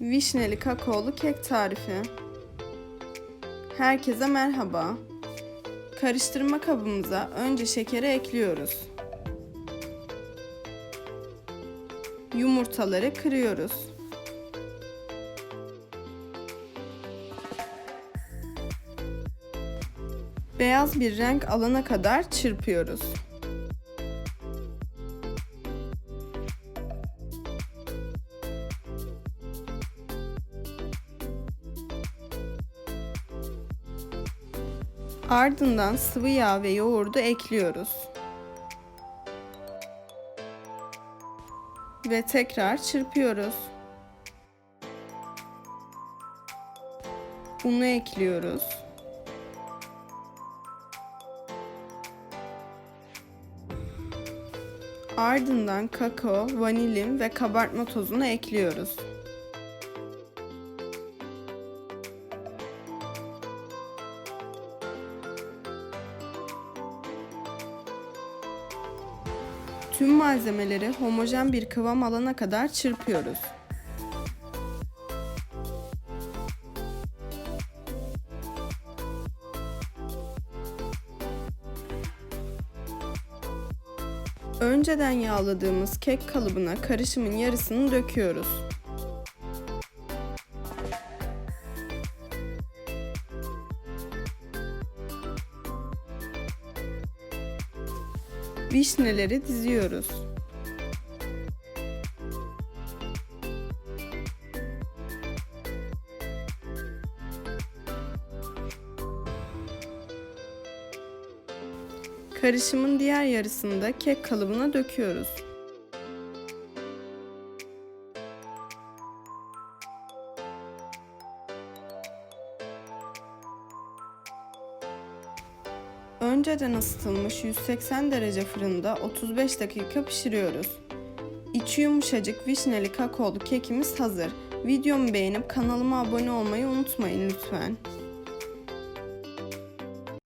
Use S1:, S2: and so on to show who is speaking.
S1: Vişneli kakaolu kek tarifi. Herkese merhaba. Karıştırma kabımıza önce şekeri ekliyoruz. Yumurtaları kırıyoruz. Beyaz bir renk alana kadar çırpıyoruz. Ardından sıvı yağ ve yoğurdu ekliyoruz. Ve tekrar çırpıyoruz. Unu ekliyoruz. Ardından kakao, vanilin ve kabartma tozunu ekliyoruz. Tüm malzemeleri homojen bir kıvam alana kadar çırpıyoruz. Önceden yağladığımız kek kalıbına karışımın yarısını döküyoruz. Vişneleri diziyoruz. Karışımın diğer yarısını da kek kalıbına döküyoruz. Önceden ısıtılmış 180 derece fırında 35 dakika pişiriyoruz. İçi yumuşacık vişneli kakaolu kekimiz hazır. Videomu beğenip kanalıma abone olmayı unutmayın lütfen.